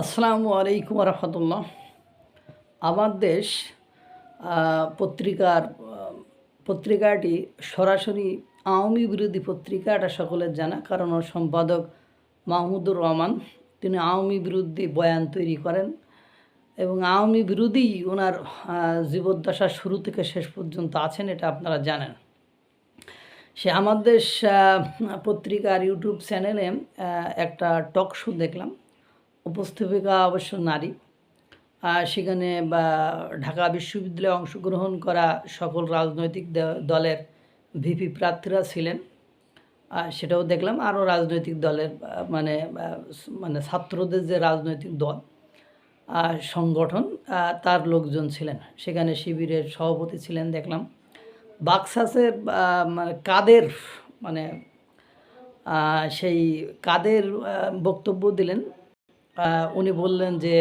আসসালামু আলাইকুম রহমতুল্লাহ। আমার দেশ পত্রিকার পত্রিকাটি সরাসরি আওয়ামী বিরোধী পত্রিকা এটা সকলের জানা, কারণ ওর সম্পাদক মাহমুদুর রহমান, তিনি আওয়ামী বিরোধী বয়ান তৈরি করেন এবং আওয়ামী বিরোধী ওনার জীবদ্দশা শুরু থেকে শেষ পর্যন্ত আছেন, এটা আপনারা জানেন। সে আমার দেশ পত্রিকার ইউটিউব চ্যানেলে একটা টক শো দেখলাম। উপস্থাপিকা অবশ্য নারী। সেখানে বা ঢাকা বিশ্ববিদ্যালয়ে অংশগ্রহণ করা সকল রাজনৈতিক দলের ভিপি প্রার্থীরা ছিলেন। আর সেটাও দেখলাম আরও রাজনৈতিক দলের মানে মানে ছাত্রদের যে রাজনৈতিক দল সংগঠন তার লোকজন ছিলেন। সেখানে শিবিরের সভাপতি ছিলেন দেখলাম। বাক্সাসের মানে কাদের মানে সেই কাদের বক্তব্য দিলেন উনি বললেন যে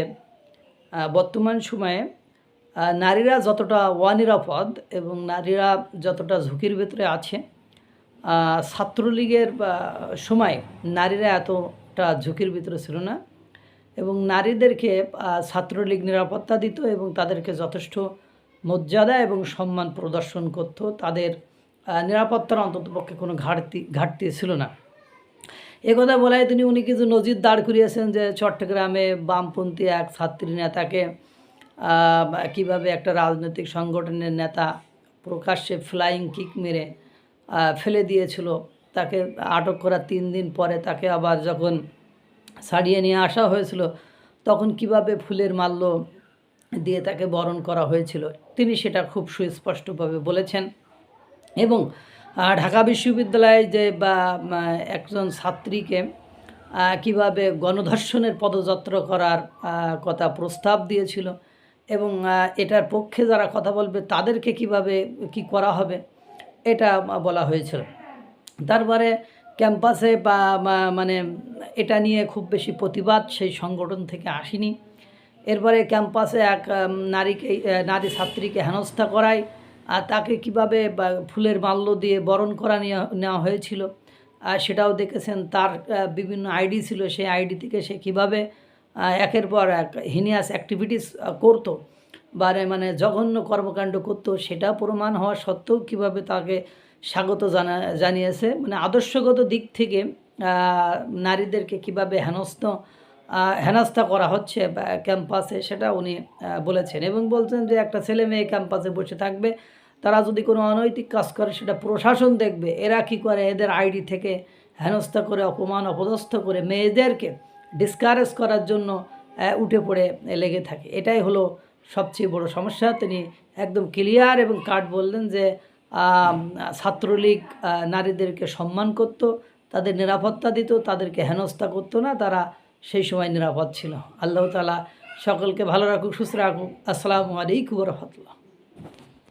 বর্তমান সময়ে নারীরা যতটা অনিরাপদ এবং নারীরা যতটা ঝুঁকির ভেতরে আছে ছাত্রলীগের সময় নারীরা এতটা ঝুঁকির ভিতরে ছিল না এবং নারীদেরকে ছাত্রলীগ নিরাপত্তা দিত এবং তাদেরকে যথেষ্ট মর্যাদা এবং সম্মান প্রদর্শন করত। তাদের নিরাপত্তার অন্ততপক্ষে কোনো ঘাটতি ঘাটতি ছিল না। এ কথা বলায় তিনি উনি কিছু নজির দাঁড় করিয়েছেন যে চট্টগ্রামে বামপন্থী এক ছাত্রী নেতাকে কীভাবে একটা রাজনৈতিক সংগঠনের নেতা প্রকাশ্যে ফ্লাইং কিক মেরে ফেলে দিয়েছিল, তাকে আটক করা তিন দিন পরে তাকে আবার যখন ছাড়িয়ে নিয়ে আসা হয়েছিল, তখন কীভাবে ফুলের মাল্য দিয়ে তাকে বরণ করা হয়েছিল, তিনি সেটা খুব সুস্পষ্টভাবে বলেছেন। এবং ঢাকা বিশ্ববিদ্যালয়ে যে বা একজন ছাত্রীকে কীভাবে গণধর্ষণের পদযাত্রা করার কথা প্রস্তাব দিয়েছিল এবং এটার পক্ষে যারা কথা বলবে তাদেরকে কীভাবে, কি করা হবে, এটা বলা হয়েছিল। তারপরে ক্যাম্পাসে বা মানে এটা নিয়ে খুব বেশি প্রতিবাদ সেই সংগঠন থেকে আসেনি। এরপরে ক্যাম্পাসে এক নারীকে নারী ছাত্রীকে হেনস্থা করায়। তাকে কীভাবে ফুলের মাল্য দিয়ে বরণ করা নেওয়া হয়েছিল সেটাও দেখেছেন। তার বিভিন্ন আইডি ছিল, সেই আইডি থেকে সে কীভাবে একের পর এক হিনিয়াস অ্যাক্টিভিটিস করতো বা মানে জঘন্য কর্মকাণ্ড করতো, সেটা প্রমাণ হওয়া সত্ত্বেও কীভাবে তাকে স্বাগত জানা, জানিয়েছে। মানে আদর্শগত দিক থেকে নারীদেরকে কীভাবে হেনস্থ আহ, হেনস্থা করা হচ্ছে ক্যাম্পাসে সেটা উনি বলেছেন। এবং বলছেন যে একটা ছেলে মেয়ে ক্যাম্পাসে বসে থাকবে তারা যদি কোনো অনৈতিক কাজ করে সেটা প্রশাসন দেখবে। এরা কি করে? এদের আইডি থেকে হেনস্থা করে অপমান অপদস্থ করে মেয়েদেরকে ডিসকারেজ করার জন্য উঠে পড়ে লেগে থাকে। এটাই হলো সবচেয়ে বড় সমস্যা। তিনি একদম ক্লিয়ার এবং কাট বললেন যে ছাত্রলীগ নারীদেরকে সম্মান করত তাদের নিরাপত্তা দিত তাদেরকে হেনস্থা করতো না তারা সেই সময় নিরাপদ ছিল। আল্লাহ তালা সকলকে ভালো রাখুক সুস্থ রাখুক। আসসালামু আলাইকুম রহমতুল্লাহ।